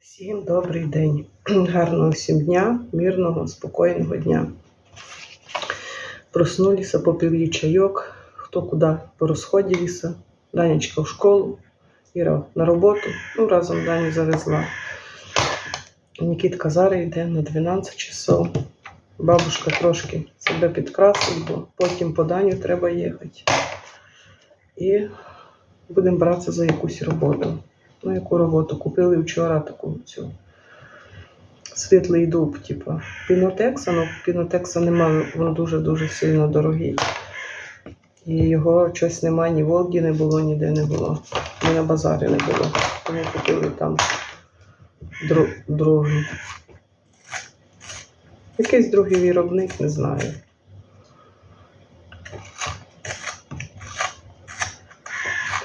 Всім добрий день. Гарного всім дня, мирного, спокійного дня. Проснулися, попили чайок, хто куди порозходилися. Данечка в школу, Іра на роботу. Ну, разом Даню завезла. Нікітка зараз йде на 12 часов. Бабушка трошки себе підкрасить, бо потім по Даню треба їхати. І будемо братися за якусь роботу. Ну, яку роботу? Купили вчора таку цю світлий дуб, типу пінотекса, але пінотекса немає, він дуже-дуже сильно дорогий. І його щось немає, ні Волді не було, ніде не було. Ні на базарі не було. Тому купили там дру, другий. Якийсь другий виробник, не знаю.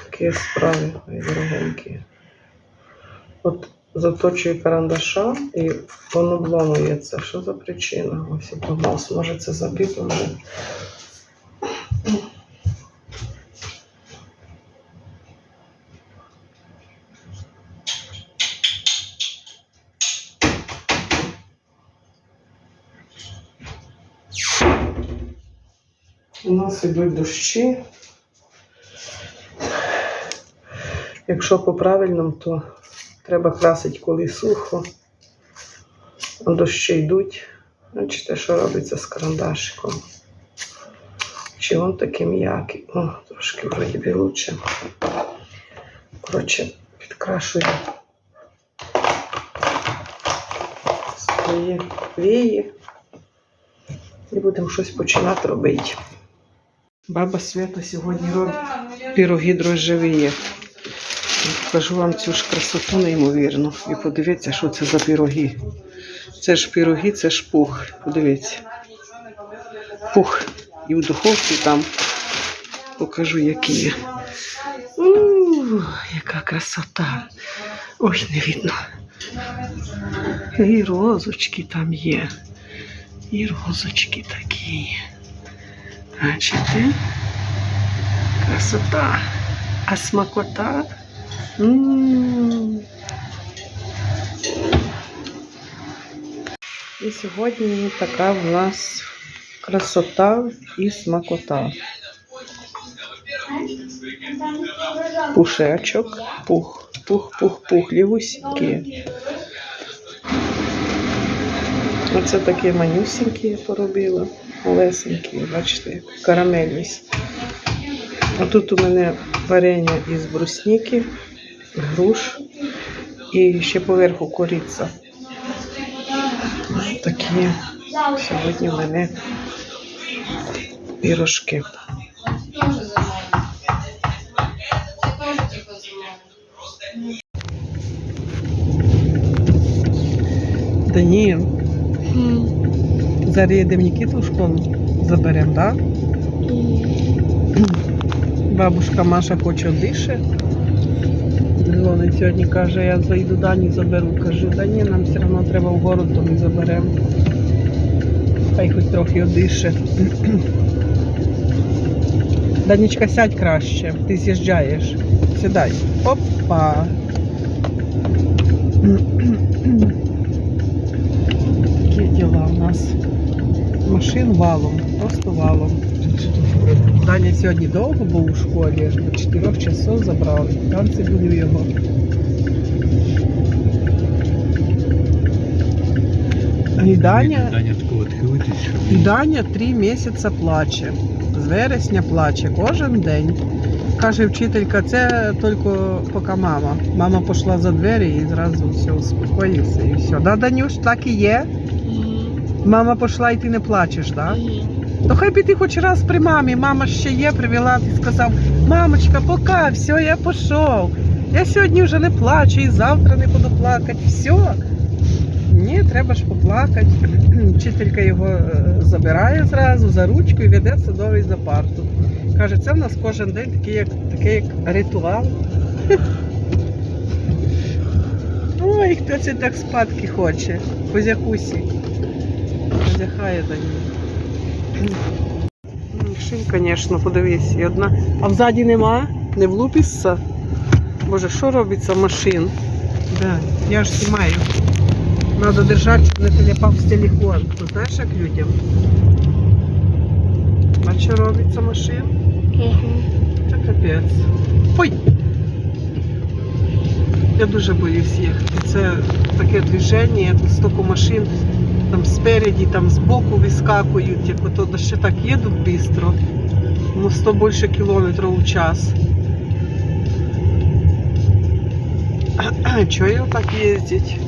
Такі справи дорогенькі. От заточую карандаша і воно обламується. Що за причина? Ось і помас. Може це забито вже. У нас йдуть дощі. Якщо по-правильному, то треба красити, коли сухо. Дощі йдуть. Бачите, що робиться з карандашиком. Чи він такий м'який? О, трошки вроді би лучше. Коротше, підкрашую свої вії. І будемо щось починати робити. Баба Свята сьогодні робить піроги дрожжеві. Покажу вам цю ж красоту неймовірну. І подивіться, що це за піроги. Це ж піроги, це ж пух. Подивіться. Пух. І в духовці там покажу, які є. У, яка красота. Ой, не видно. І розочки там є. І розочки такі. Бачите? Красота. А смакота. І сьогодні така в нас красота і смакота. Пушечок, пух, пух, пух, пух, лівусінькі. Оце такі манюсінькі я поробила, малесенькі, бачите, карамельність. А тут у мене варення із брусніки, груш і ще поверху кориця. Такі сьогодні у мене пірожки. Даніл, зараз їдемо Нікіту в школу, заберемо, так? Бабушка Маша хоче дише. Дзвонить сьогодні, каже, я зайду Дані заберу. Кажу, да ні, нам все одно треба в город, то ми заберемо. Хай хоч трохи одише. Данічка, сядь краще, ти з'їжджаєш. Сідай. Опа. Такі діла у нас. Машин валом, просто валом. Даня сьогодні довго був у школі, аж до 4 часов забрали. Там це буде його. І Даня, і Даня три місяці плаче. З вересня плаче кожен день. Каже вчителька, це тільки поки мама. Мама пішла за двері і зразу все успокоївся і все. Да, Данюш, так і є. Мама пішла і ти не плачеш, так? То хай би ти хоч раз при мамі, мама ще є, привела, ти сказав, мамочка, пока, все, я пішов. Я сьогодні вже не плачу і завтра не буду плакати. Все. Ні, треба ж поплакати. Вчителька його е, забирає зразу за ручку і веде в садовий за парту. Каже, це в нас кожен день такий, як, такий як ритуал. Ой, хто це так спадки хоче? Козякусі. Козяхає до нього. Машин, звісно, подивись, і одна. А взаді нема, не влупишся. Боже, що робиться машин? Да, я ж знімаю. Надо держати, щоб не телепав в телефон. Ти знаєш, як людям? А що робиться машин? Це капець. Ой! Я дуже боюсь їхати. Це таке движення, тут стільки машин, там спереді, там збоку вискакують, як ото ще так їдуть швидко. Ну, 100 більше кілометрів у час. Чого його так їздять?